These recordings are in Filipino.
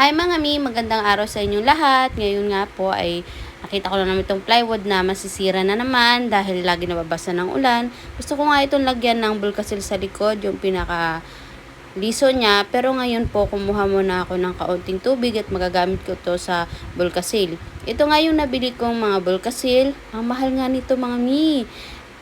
Hi mga mi, magandang araw sa inyong lahat. Ngayon nga po ay nakita ko na naman itong plywood na masisira na naman dahil lagi nababasa ng ulan. Gusto ko nga itong lagyan ng bulkasil sa likod, yung pinaka liso niya. Pero ngayon po, kumuha muna ako ng kaunting tubig at magagamit ko to sa bulkasil. Ito nga yung nabili kong mga bulkasil. Ang mahal nga nito mga mi.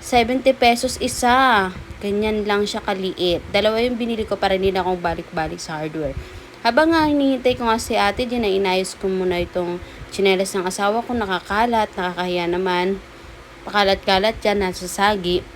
70 pesos isa. Ganyan lang siya kaliit. Dalawa yung binili ko para hindi na akong balik-balik sa hardware. Habang nga hinihintay ko nga si ate dyan, na inayos ko muna itong chinelas ng asawa ko, nakakalat, nakakahiya naman. Pakalat-kalat dyan, nasa sagi.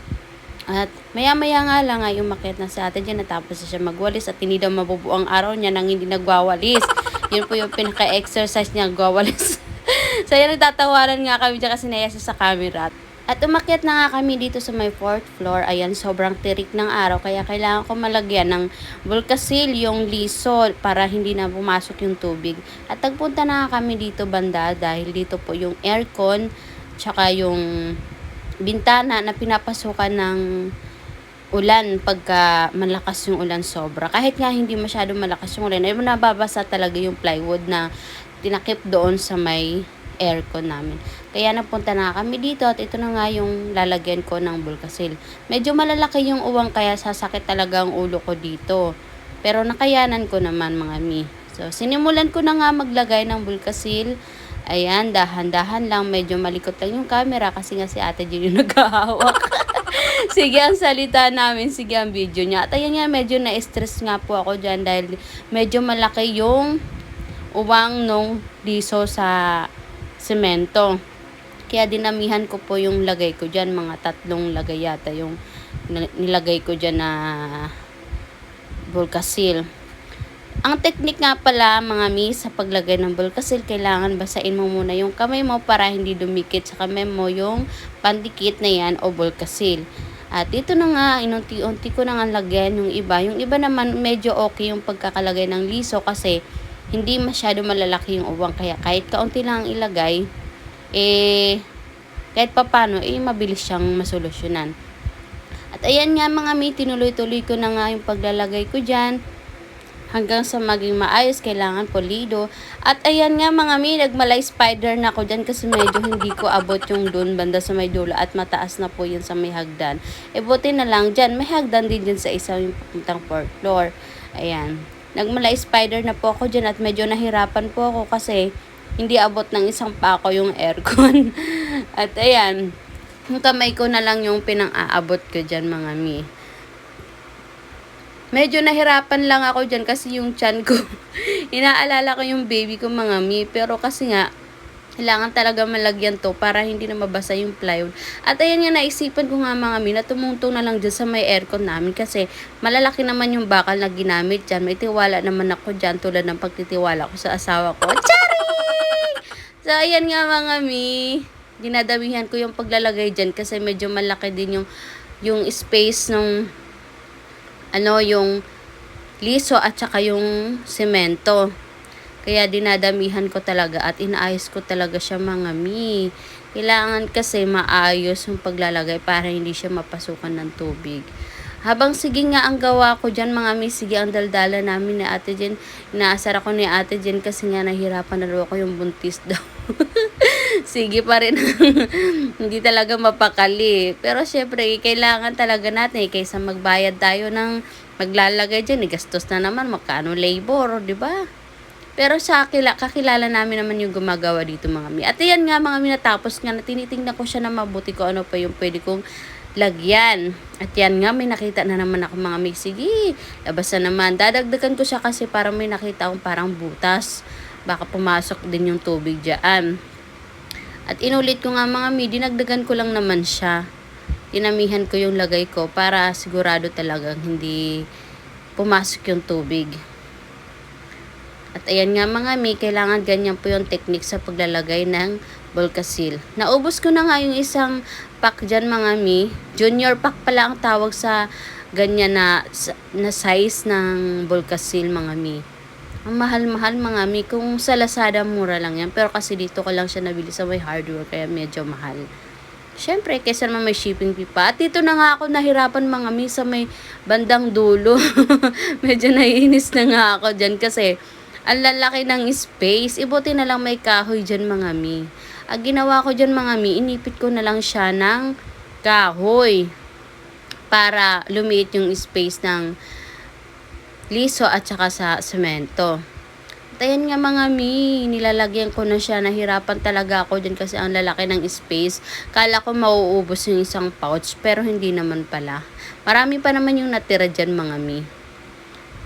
At maya-maya nga lang ay umakyat na si ate dyan, natapos na siya magwalis at hindi daw mabubuo ang araw niya nang hindi nagwawalis. Yun po yung pinaka-exercise niya, gwawalis. so yan, nagtatawaran nga kami dyan kasi naya siya sa camera. At umakyat na nga kami dito sa may fourth floor. Ayan, sobrang tirik ng araw. Kaya kailangan ko malagyan ng bulkasil yung liso para hindi na pumasok yung tubig. At nagpunta na nga kami dito banda dahil dito po yung aircon tsaka yung bintana na pinapasukan ng ulan pagka malakas yung ulan sobra. Kahit nga hindi masyado malakas yung ulan, ay nababasa talaga yung plywood na tinakip doon sa may aircon namin. Kaya napunta na kami dito at ito na nga yung lalagyan ko ng bulkasil. Medyo malalaki yung uwang kaya sasakit talaga ang ulo ko dito. Pero nakayanan ko naman mga mi. So, sinimulan ko na nga maglagay ng bulkasil. Ayan, dahan-dahan lang. Medyo malikot lang yung camera kasi nga si ate Jill yung naghahawak. sige ang salita namin, sige ang video niya. At ayan nga, medyo na-stress nga po ako dyan dahil medyo malaki yung uwang nung liso sa semento. Kaya dinamihan ko po yung lagay ko dyan. Mga tatlong lagay yata yung nilagay ko dyan na bulkasil. Ang technique nga pala mga miss sa paglagay ng bulkasil, kailangan basain mo muna yung kamay mo para hindi dumikit sa kamay mo yung pandikit na yan o bulkasil. At ito na nga, inunti-unti ko na nga lagyan yung iba. Yung iba naman medyo okay yung pagkakalagay ng liso kasi hindi masyado malalaki yung uwang. Kaya kahit kaunti lang ang ilagay, eh, kahit papano, eh, mabilis siyang masolusyonan. At ayan nga mga mi, tinuloy-tuloy ko na nga yung paglalagay ko dyan. Hanggang sa maging maayos, kailangan polido. At ayan nga mga mi, nagmalay spider na ako dyan kasi medyo hindi ko abot yung dun banda sa may dulo at mataas na po yun sa may hagdan. E buti na lang dyan, may hagdan din dyan sa isang yung papuntang fourth floor. Ayan. Nagmalay spider na po ako dyan at medyo nahirapan po ako kasi hindi abot ng isang pako yung aircon. at ayan, yung kamay ko na lang yung pinang-aabot ko dyan mga mi. Medyo nahirapan lang ako dyan kasi yung chan ko, inaalala ko yung baby ko mga mi. Pero kasi nga, kailangan talaga malagyan to para hindi na mabasa yung plywood. At ayan nga naisipan ko nga mga mi na tumungtong na lang dyan sa may aircon namin kasi malalaki naman yung bakal na ginamit dyan. May tiwala naman ako dyan tulad ng pagtitiwala ko sa asawa ko. Charing! So ayan nga mga mi, dinadamihan ko yung paglalagay dyan kasi medyo malaki din yung yung space ng ano yung liso at saka yung semento. Kaya dinadamihan ko talaga at inaayos ko talaga siya mga mi. Kailangan kasi maayos yung paglalagay para hindi siya mapasukan ng tubig. Habang sige nga ang gawa ko dyan mga mi, sige ang daldala namin ni ate Jen. Inaasar ako ni ate Jen kasi nga nahirapan na daw ako yung buntis daw. sige pa rin. hindi talaga mapakali. Pero syempre, kailangan talaga natin eh, kaysa magbayad tayo ng maglalagay dyan. Eh, gastos na naman, magkano labor, di ba? Pero sa kila, kakilala namin naman yung gumagawa dito mga mi. At yan nga mga mi natapos nga na tinitingnan ko siya na mabuti ko ano pa yung pwede kong lagyan. At yan nga may nakita na naman ako mga mi. Sige, labas na naman. Dadagdagan ko siya kasi para may nakita akong parang butas. Baka pumasok din yung tubig dyan. At inulit ko nga mga mi, dinagdagan ko lang naman siya. Tinamihan ko yung lagay ko para sigurado talagang hindi pumasok yung tubig. At ayan nga mga mi, kailangan ganyan po yung technique sa paglalagay ng Volcasil. Naubos ko na nga yung isang pack dyan mga mi. Junior pack pala ang tawag sa ganyan na, na size ng Volcasil mga mi. Ang mahal-mahal mga mi. Kung sa Lazada mura lang yan. Pero kasi dito ko lang siya nabili sa may hardware kaya medyo mahal. Siyempre, kaysa naman may shipping fee pa. At dito na nga ako nahirapan mga mi sa may bandang dulo. medyo naiinis na nga ako dyan kasi Ang lalaki ng space. Ibuti na lang may kahoy dyan mga mi. Ang ginawa ko dyan mga mi, inipit ko na lang siya ng kahoy para lumiit yung space ng liso at saka sa semento. At ayan nga mga mi, nilalagyan ko na siya. Nahirapan talaga ako dyan kasi ang lalaki ng space. Kala ko mauubos yung isang pouch pero hindi naman pala. Marami pa naman yung natira dyan mga mi.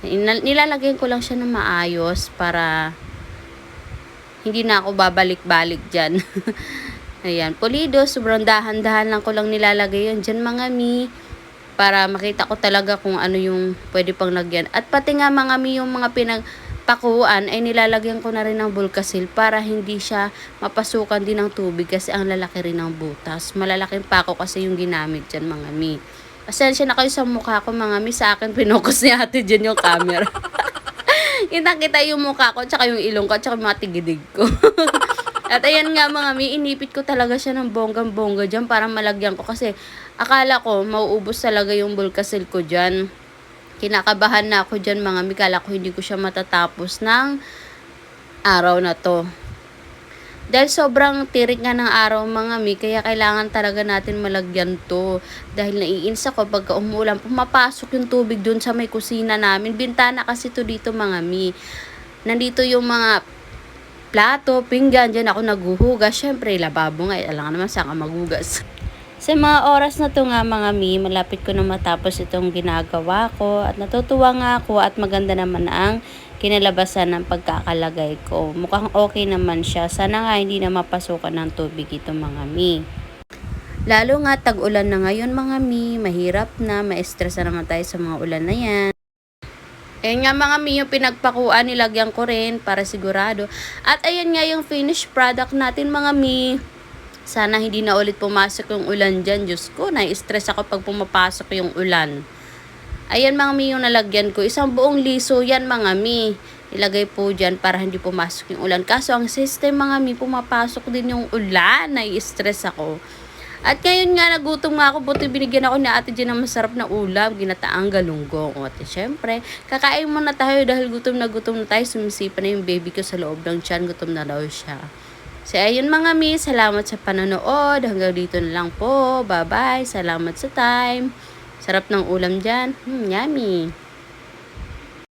Nilalagyan ko lang siya na maayos para hindi na ako babalik-balik dyan. Ayan, pulido, sobrang dahan-dahan lang ko lang nilalagay yun dyan mga mi para makita ko talaga kung ano yung pwede pang lagyan. At pati nga mga mi yung mga pinagpakuan ay nilalagyan ko na rin ng bulkasil para hindi siya mapasukan din ng tubig kasi ang lalaki rin ng butas. Malalaking pako kasi yung ginamit dyan mga mi. Pasensya na kayo sa mukha ko mga mi. Sa akin pinokus ni ate dyan yung camera. Kita-kita yung mukha ko, tsaka yung ilong ko, tsaka yung mga tigidig ko. At ayan nga mga mi, inipit ko talaga siya ng bonggang-bongga dyan para malagyan ko kasi akala ko mauubos talaga yung bulkasil ko dyan. Kinakabahan na ako dyan mga mi, kala ko hindi ko siya matatapos ng araw na to. Dahil sobrang tirik nga ng araw mga mi, kaya kailangan talaga natin malagyan to. Dahil naiins ako pagka umuulan, pumapasok yung tubig dun sa may kusina namin. Bintana kasi to dito mga mi. Nandito yung mga plato, pinggan, dyan ako naghuhugas. Siyempre, lababo nga, eh, alam nga naman saan ka maghugas. Sa mga oras na to nga mga mi, malapit ko na matapos itong ginagawa ko at natutuwa nga ako at maganda naman ang kinalabasan ng pagkakalagay ko. Mukhang okay naman siya. Sana nga hindi na mapasukan ng tubig ito mga mi. Lalo nga tag-ulan na ngayon mga mi, mahirap na, ma-stress na naman tayo sa mga ulan na yan. Ayan nga mga mi, yung pinagpakuan, nilagyan ko rin para sigurado. At ayan nga yung finished product natin mga mi. Sana hindi na ulit pumasok yung ulan dyan. Diyos ko, na-stress ako pag pumapasok yung ulan. Ayan mga mi yung nalagyan ko. Isang buong liso yan mga mi. Ilagay po dyan para hindi pumasok yung ulan. Kaso ang system mga mi, pumapasok din yung ulan. Nai-stress ako. At ngayon nga, nagutom nga ako. Buti binigyan ako ni ate Jen ng masarap na ulam. Ginataang galunggong. At syempre, kakain muna tayo dahil gutom na gutom na tayo. Sumisipa na yung baby ko sa loob ng tiyan. Gutom na daw siya. So, ayun mga mi, salamat sa panonood. Hanggang dito na lang po. Bye-bye. Salamat sa time. Sarap ng ulam dyan. Hmm, yummy.